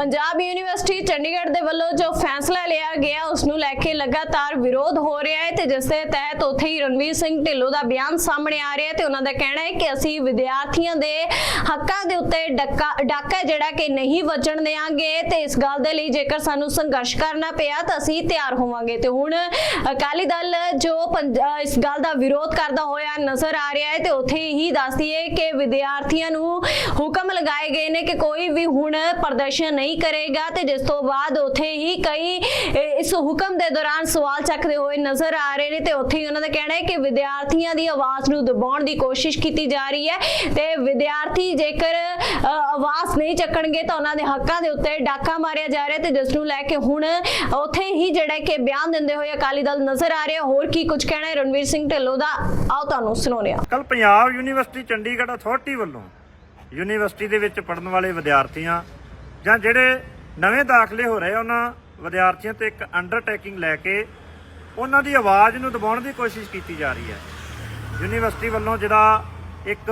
Punjab university Chandigarh ਦੇ ਵੱਲੋਂ ਜੋ ਫੈਸਲਾ ਲਿਆ ਗਿਆ ਉਸ ਨੂੰ ਲੈ ਕੇ ਲਗਾਤਾਰ ਵਿਰੋਧ ਹੋ ਰਿਹਾ ਹੈ ਤੇ ਜਿਸ ਦੇ ਤਹਿਤ ਉੱਥੇ ਹੀ ਰਣਵੀਰ ਸਿੰਘ ਢਿੱਲੋਂ ਦਾ ਬਿਆਨ ਸਾਹਮਣੇ ਆ ਰਿਹਾ ਹੈ ਤੇ ਉਹਨਾਂ ਦਾ ਕਹਿਣਾ ਹੈ ਕਿ ਅਸੀਂ ਵਿਦਿਆਰਥੀਆਂ ਦੇ ਹੱਕਾਂ ਦੇ ਉੱਤੇ ਡੱਕਾ, ਡਾਕਾ ਜਿਹੜਾ ਕਿ ਨਹੀਂ ਵੱਜਣ ਦੇਵਾਂਗੇ ਤੇ ਇਸ ਗੱਲ ਦੇ ਲਈ ਜੇਕਰ ਸਾਨੂੰ ਸੰਘਰਸ਼ ਕਰਨਾ ਪਿਆ ਤਾਂ ਅਸੀਂ ਤਿਆਰ ਹੋਵਾਂਗੇ। ਤੇ ਹੁਣ ਅਕਾਲੀ ਦਲ ਜੋ ਪੰਜ- ਇਸ ਗੱਲ ਦਾ ਵਿਰੋਧ ਕਰਦਾ ਹੋਇਆ ਨਜ਼ਰ ਆ ਰਿਹਾ ਹੈ ਤੇ ਉੱਥੇ ਹੀ ਦੱਸਦੀ ਹੈ ਕਿ ਵਿਦਿਆਰਥੀਆਂ ਨੂੰ ਹੁਕਮ ਲਗਾਏ ਗਏ ਨੇ ਕਿ ਕੋਈ ਵੀ ਹੁਣ ਪ੍ਰਦਰਸ਼ਨ ਨਹੀਂ ਕਰੇਗਾ ਤੇ ਜਿਸ ਤੋਂ ਬਾਅਦ ਉੱਥੇ ਹੀ ਕਈ ਇਸ ਹੁਕਮ ਦੇ ਦੌਰਾਨ ਸਵਾਲ ਚੱਕਦੇ ਹੋਏ ਨਜ਼ਰ ਆ ਰਹੇ ਨੇ ਤੇ ਉੱਥੇ ਹੀ ਉਹਨਾਂ ਦਾ ਕਹਿਣਾ ਹੈ ਕਿ ਵਿਦਿਆਰਥੀਆਂ ਦੀ ਆਵਾਜ਼ ਨੂੰ ਦਬਾਉਣ ਦੀ ਕੋਸ਼ਿਸ਼ ਕੀਤੀ ਜਾ ਰਹੀ ਹੈ ਤੇ ਵਿਦਿਆਰਥੀ ਜੇਕਰ ਆਵਾਜ਼ ਨਹੀਂ ਚੱਕਣਗੇ ਤਾਂ ਉਹਨਾਂ ਦੇ ਹੱਕਾਂ ਦੇ ਉੱਤੇ ਡਾਕਾ ਮਾਰਿਆ ਜਾ ਰਿਹਾ ਤੇ ਜਿਸ ਨੂੰ ਲੈ ਕੇ ਹੁਣ ਉੱਥੇ ਹੀ ਜਿਹੜਾ ਕਿ ਬਿਆਨ ਦਿੰਦੇ ਹੋਏ ਅਕਾਲੀ ਦਲ ਨਜ਼ਰ ਆ ਰਿਹਾ। ਹੋਰ ਕੀ ਕੁਝ ਕਹਿਣਾ ਹੈ ਰਣਵੀਰ ਸਿੰਘ ਢਿੱਲੋਂ ਦਾ? ਆਓ ਤੁਹਾਨੂੰ ਸੁਣਾਉਂਦੇ ਹਾਂ। ਕੱਲ ਪੰਜਾਬ ਯੂਨੀਵਰਸਿਟੀ ਚੰਡੀਗੜ੍ਹ ਅਥਾਰਟੀ ਵੱਲੋਂ ਯੂਨੀਵਰਸਿਟੀ ਦੇ ਵਿੱਚ ਪੜਨ ਵਾਲੇ ਵਿਦਿਆਰਥੀਆਂ ਜਾਂ ਜਿਹੜੇ ਨਵੇਂ ਦਾਖਲੇ ਹੋ ਰਹੇ ਉਹਨਾਂ ਵਿਦਿਆਰਥੀਆਂ ਤੇ ਇੱਕ ਅੰਡਰਟੇਕਿੰਗ ਲੈ ਕੇ ਉਹਨਾਂ ਦੀ ਆਵਾਜ਼ ਨੂੰ ਦਬਾਉਣ ਦੀ ਕੋਸ਼ਿਸ਼ ਕੀਤੀ ਜਾ ਰਹੀ ਹੈ। ਯੂਨੀਵਰਸਿਟੀ ਵੱਲੋਂ ਜਿਹੜਾ ਇੱਕ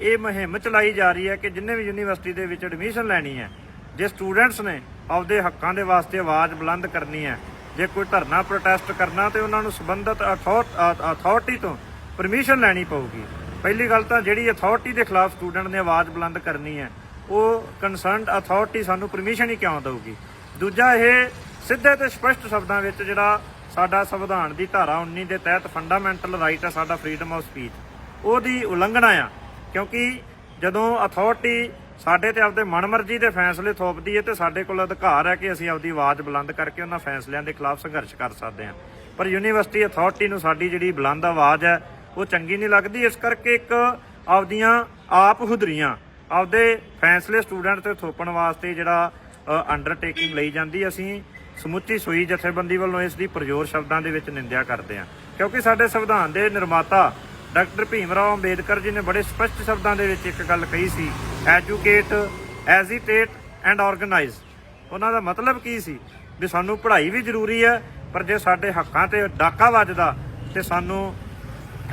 ਇਹ ਮੁਹਿੰਮ ਚਲਾਈ ਜਾ ਰਹੀ ਹੈ ਕਿ ਜਿੰਨੇ ਵੀ ਯੂਨੀਵਰਸਿਟੀ ਦੇ ਵਿੱਚ ਐਡਮਿਸ਼ਨ ਲੈਣੀ ਹੈ, ਜੇ ਸਟੂਡੈਂਟਸ ਨੇ ਆਪਦੇ ਹੱਕਾਂ ਦੇ ਵਾਸਤੇ ਆਵਾਜ਼ ਬੁਲੰਦ ਕਰਨੀ ਹੈ, ਜੇ ਕੋਈ ਧਰਨਾ ਪ੍ਰੋਟੈਸਟ ਕਰਨਾ ਤੇ ਉਹਨਾਂ ਨੂੰ ਸੰਬੰਧਿਤ ਅਥਾਰਟੀ ਤੋਂ ਪਰਮਿਸ਼ਨ ਲੈਣੀ ਪਊਗੀ। ਪਹਿਲੀ ਗੱਲ ਤਾਂ ਜਿਹੜੀ ਅਥਾਰਟੀ ਦੇ ਖਿਲਾਫ ਸਟੂਡੈਂਟ ਨੇ ਆਵਾਜ਼ ਬੁਲੰਦ ਕਰਨੀ ਹੈ ਉਹ ਕੰਸਰਨਡ ਅਥਾਰਟੀ ਸਾਨੂੰ ਪਰਮਿਸ਼ਨ ਹੀ ਕਿਉਂ ਦੇਊਗੀ? ਦੂਜਾ ਇਹ ਸਿੱਧੇ ਤੇ ਸਪਸ਼ਟ ਸ਼ਬਦਾਂ ਵਿੱਚ ਜਿਹੜਾ ਸਾਡਾ ਸੰਵਿਧਾਨ ਦੀ ਧਾਰਾ 19 ਦੇ ਤਹਿਤ ਫੰਡਾਮੈਂਟਲ ਰਾਈਟ ਆ ਸਾਡਾ ਫਰੀडम ਆਫ ਸਪੀਚ ਉਹਦੀ ਉਲੰਘਣਾ ਆ। ਕਿਉਂਕਿ ਜਦੋਂ ਅਥਾਰਟੀ ਸਾਡੇ ਤੇ ਆਪਦੇ ਮਨਮਰਜ਼ੀ ਦੇ ਫੈਸਲੇ ਥੋਪਦੀ ਹੈ ਤੇ ਸਾਡੇ ਕੋਲ ਅਧਿਕਾਰ ਹੈ ਕਿ ਅਸੀਂ ਆਪਦੀ ਆਵਾਜ਼ ਬੁਲੰਦ ਕਰਕੇ ਉਹਨਾਂ ਫੈਸਲਿਆਂ ਦੇ ਖਿਲਾਫ ਸੰਘਰਸ਼ ਕਰ ਸਕਦੇ ਹਾਂ ਪਰ ਯੂਨੀਵਰਸਿਟੀ ਅਥਾਰਟੀ ਨੂੰ ਸਾਡੀ ਜਿਹੜੀ ਬੁਲੰਦ ਆਵਾਜ਼ ਹੈ ਉਹ ਚੰਗੀ ਨਹੀਂ ਲੱਗਦੀ। ਇਸ ਕਰਕੇ ਇੱਕ ਆਪਦੀਆਂ ਆਪ ਹੁਦਰੀਆਂ ਆਪਦੇ ਫੈਸਲੇ ਸਟੂਡੈਂਟ ਤੇ ਥੋਪਣ ਵਾਸਤੇ ਜਿਹੜਾ ਅੰਡਰਟੇਕਿੰਗ ਲਈ ਜਾਂਦੀ, ਅਸੀਂ ਸਮੁੱਚੀ ਸੂਈ ਜਥੇਬੰਦੀ ਵੱਲੋਂ ਇਸ ਦੀ ਪ੍ਰਜੋਰ ਸ਼ਬਦਾਂ ਦੇ ਵਿੱਚ ਨਿੰਦਿਆ ਕਰਦੇ ਹਾਂ। ਕਿਉਂਕਿ ਸਾਡੇ ਸੰਵਿਧਾਨ ਦੇ ਨਿਰਮਾਤਾ ਡਾਕਟਰ ਭੀਮ ਰਾਓ ਅੰਬੇਦਕਰ ਜੀ ਨੇ ਬੜੇ ਸਪਸ਼ਟ ਸ਼ਬਦਾਂ ਦੇ ਵਿੱਚ ਇੱਕ ਗੱਲ ਕਹੀ ਸੀ ਐਜੂਕੇਟ ਐਜੀਟੇਟ ਐਂਡ ਆਰਗੇਨਾਈਜ਼ ਉਹਨਾਂ ਦਾ ਮਤਲਬ ਕੀ ਸੀ? ਵੀ ਸਾਨੂੰ ਪੜ੍ਹਾਈ ਵੀ ਜ਼ਰੂਰੀ ਹੈ, ਪਰ ਜੇ ਸਾਡੇ ਹੱਕਾਂ ਤੇ ਡਾਕਾ ਵੱਜਦਾ, ਤੇ ਸਾਨੂੰ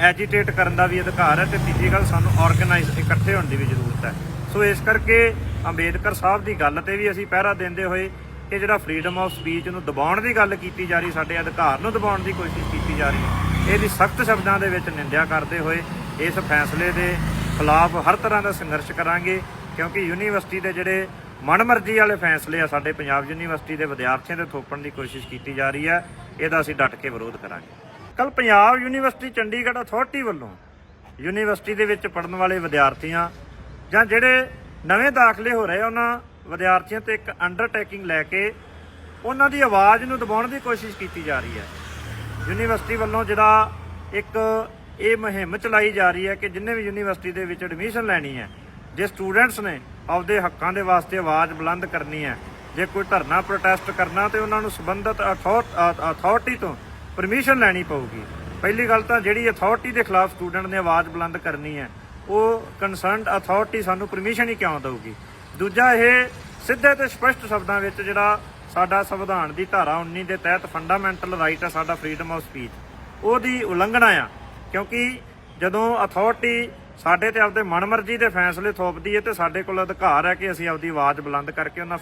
ਐਜੀਟੇਟ ਕਰਨ ਦਾ ਵੀ ਅਧਿਕਾਰ ਹੈ, ਤੇ ਤੀਜੀ ਗੱਲ ਸਾਨੂੰ ਆਰਗੇਨਾਈਜ਼ ਇਕੱਠੇ ਹੋਣ ਦੀ ਵੀ ਜ਼ਰੂਰਤ ਹੈ। ਸੋ ਇਸ ਕਰਕੇ ਅੰਬੇਦਕਰ ਸਾਹਿਬ ਦੀ ਗੱਲ ਤੇ ਵੀ ਅਸੀਂ ਪਹਿਰਾ ਦਿੰਦੇ ਹੋਏ ਇਹ ਜਿਹੜਾ ਫਰੀडम ਆਫ ਸਪੀਚ ਨੂੰ ਦਬਾਉਣ ਦੀ ਗੱਲ ਕੀਤੀ ਜਾ ਰਹੀ, ਸਾਡੇ ਅਧਿਕਾਰ ਨੂੰ ਦਬਾਉਣ ਦੀ ਕੋਸ਼ਿਸ਼ ਕੀਤੀ ਜਾ ਰਹੀ ਹੈ। ਇਹਦੀ ਸਖਤ ਸ਼ਬਦਾਂ ਦੇ ਵਿੱਚ ਨਿੰਦਿਆ ਕਰਦੇ ਹੋਏ ਇਸ ਫੈਸਲੇ ਦੇ ਖਿਲਾਫ ਹਰ ਤਰ੍ਹਾਂ ਦਾ ਸੰਘਰਸ਼ ਕਰਾਂਗੇ, ਕਿਉਂਕਿ ਯੂਨੀਵਰਸਿਟੀ ਦੇ ਜਿਹੜੇ ਮਨਮਰਜ਼ੀ ਵਾਲੇ ਫੈਸਲੇ ਆ, ਸਾਡੇ ਪੰਜਾਬ ਯੂਨੀਵਰਸਿਟੀ ਦੇ ਵਿਦਿਆਰਥੀਆਂ ਤੇ ਥੋਪਣ ਦੀ ਕੋਸ਼ਿਸ਼ ਕੀਤੀ ਜਾ ਰਹੀ ਹੈ, ਇਹਦਾ ਅਸੀਂ ਡਟ ਕੇ ਵਿਰੋਧ ਕਰਾਂਗੇ। ਕੱਲ ਪੰਜਾਬ ਯੂਨੀਵਰਸਿਟੀ ਚੰਡੀਗੜ੍ਹ ਅਥਾਰਟੀ ਵੱਲੋਂ ਯੂਨੀਵਰਸਿਟੀ ਦੇ ਵਿੱਚ ਪੜਨ ਵਾਲੇ ਵਿਦਿਆਰਥੀਆਂ ਜਾਂ ਜਿਹੜੇ ਨਵੇਂ ਦਾਖਲੇ ਹੋ ਰਹੇ ਉਹਨਾਂ ਵਿਦਿਆਰਥੀਆਂ ਤੇ ਇੱਕ ਅੰਡਰਟੇਕਿੰਗ ਲੈ ਕੇ ਉਹਨਾਂ ਦੀ ਆਵਾਜ਼ ਨੂੰ ਦਬਾਉਣ ਦੀ ਕੋਸ਼ਿਸ਼ ਕੀਤੀ ਜਾ ਰਹੀ ਹੈ। ਯੂਨੀਵਰਸਿਟੀ ਵੱਲੋਂ ਜਿਹੜਾ ਇੱਕ ਇਹ ਮੁਹਿੰਮ ਚਲਾਈ ਜਾ ਰਹੀ ਹੈ ਕਿ ਜਿੰਨੇ ਵੀ ਯੂਨੀਵਰਸਿਟੀ ਦੇ ਵਿੱਚ ਐਡਮਿਸ਼ਨ ਲੈਣੀ ਹੈ, ਜੇ ਸਟੂਡੈਂਟਸ ਨੇ ਆਪਦੇ ਹੱਕਾਂ ਦੇ ਵਾਸਤੇ ਆਵਾਜ਼ ਬੁਲੰਦ ਕਰਨੀ ਹੈ, ਜੇ ਕੋਈ ਧਰਨਾ ਪ੍ਰੋਟੈਸਟ ਕਰਨਾ ਤੇ ਉਹਨਾਂ ਨੂੰ ਸੰਬੰਧਿਤ ਅਥਾਰਟੀ ਤੋਂ ਪਰਮਿਸ਼ਨ ਲੈਣੀ ਪਊਗੀ। ਪਹਿਲੀ ਗੱਲ ਤਾਂ ਜਿਹੜੀ ਅਥਾਰਟੀ ਦੇ ਖਿਲਾਫ ਸਟੂਡੈਂਟ ਨੇ ਆਵਾਜ਼ ਬੁਲੰਦ ਕਰਨੀ ਹੈ ਉਹ ਕੰਸਰਨਡ ਅਥਾਰਟੀ ਸਾਨੂੰ ਪਰਮਿਸ਼ਨ ਹੀ ਕਿਉਂ ਦੇਊਗੀ? ਦੂਜਾ ਇਹ ਸਿੱਧੇ ਤੇ ਸਪਸ਼ਟ ਸ਼ਬਦਾਂ ਵਿੱਚ ਜਿਹੜਾ ਸਾਡਾ ਸੰਵਿਧਾਨ ਦੀ ਧਾਰਾ 19 ਦੇ ਤਹਿਤ ਫੰਡਾਮੈਂਟਲ ਰਾਈਟ ਆ ਸਾਡਾ ਫਰੀडम ਆਫ ਸਪੀਚ ਉਹਦੀ ਉਲੰਘਣਾ ਆ। ਕਿਉਂਕਿ ਜਦੋਂ ਅਥਾਰਟੀ ਸਾਡੇ ਤੇ ਆਪਦੇ ਮਨਮਰਜ਼ੀ ਦੇ ਫੈਸਲੇ ਥੋਪਦੀ ਹੈ ਤੇ ਸਾਡੇ ਕੋਲ ਅਧਿਕਾਰ ਹੈ ਕਿ ਅਸੀਂ ਆਪਦੀ ਆਵਾਜ਼ ਬੁਲੰਦ ਕਰਕੇ ਉਹਨਾਂ